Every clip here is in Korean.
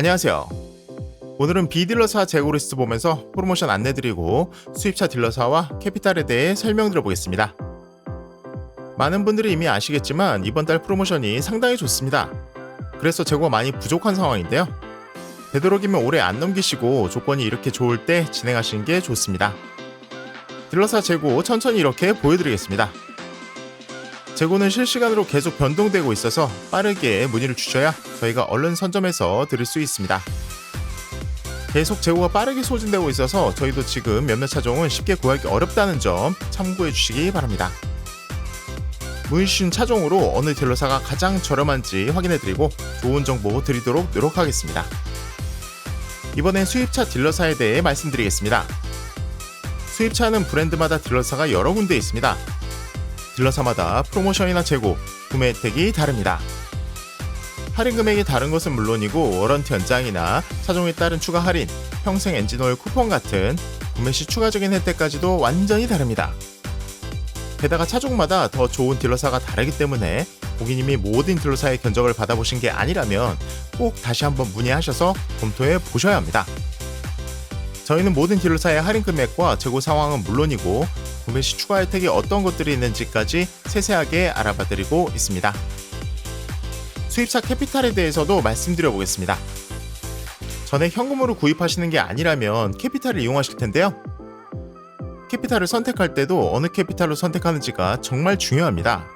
안녕하세요. 오늘은 비딜러사 재고 리스트 보면서 프로모션 안내드리고 수입차 딜러사와 캐피탈에 대해 설명드려보겠습니다. 많은 분들이 이미 아시겠지만 이번 달 프로모션이 상당히 좋습니다. 그래서 재고가 많이 부족한 상황인데요. 되도록이면 오래 안 넘기시고 조건이 이렇게 좋을 때 진행하시는 게 좋습니다. 딜러사 재고 천천히 이렇게 보여드리겠습니다. 재고는 실시간으로 계속 변동되고 있어서 빠르게 문의를 주셔야 저희가 얼른 선점해서 드릴 수 있습니다. 계속 재고가 빠르게 소진되고 있어서 저희도 지금 몇몇 차종은 쉽게 구하기 어렵다는 점 참고해 주시기 바랍니다. 문의 주신 차종으로 어느 딜러사가 가장 저렴한지 확인해 드리고 좋은 정보 드리도록 노력하겠습니다. 이번엔 수입차 딜러사에 대해 말씀드리겠습니다. 수입차는 브랜드마다 딜러사가 여러 군데 있습니다. 딜러사마다 프로모션이나 재고, 구매 혜택이 다릅니다. 할인 금액이 다른 것은 물론이고 워런티 연장이나 차종에 따른 추가 할인, 평생 엔진오일 쿠폰 같은 구매 시 추가적인 혜택까지도 완전히 다릅니다. 게다가 차종마다 더 좋은 딜러사가 다르기 때문에 고객님이 모든 딜러사의 견적을 받아보신 게 아니라면 꼭 다시 한번 문의하셔서 검토해 보셔야 합니다. 저희는 모든 딜러사의 할인 금액과 재고 상황은 물론이고 구매 시 추가 혜택이 어떤 것들이 있는지까지 세세하게 알아봐 드리고 있습니다. 수입차 캐피탈에 대해서도 말씀드려 보겠습니다. 전에 현금으로 구입하시는 게 아니라면 캐피탈을 이용하실 텐데요. 캐피탈을 선택할 때도 어느 캐피탈로 선택하는지가 정말 중요합니다.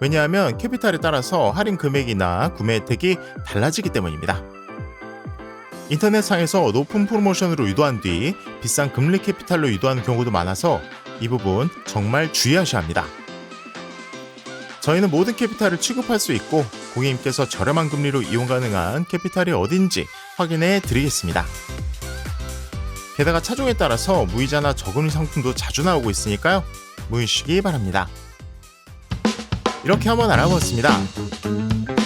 왜냐하면 캐피탈에 따라서 할인 금액이나 구매 혜택이 달라지기 때문입니다. 인터넷상에서 높은 프로모션으로 유도한 뒤 비싼 금리 캐피탈로 유도하는 경우도 많아서 이 부분 정말 주의하셔야 합니다. 저희는 모든 캐피탈을 취급할 수 있고 고객님께서 저렴한 금리로 이용 가능한 캐피탈이 어딘지 확인해 드리겠습니다. 게다가 차종에 따라서 무이자나 저금리 상품도 자주 나오고 있으니까요. 주시기 바랍니다. 이렇게 한번 알아보았습니다.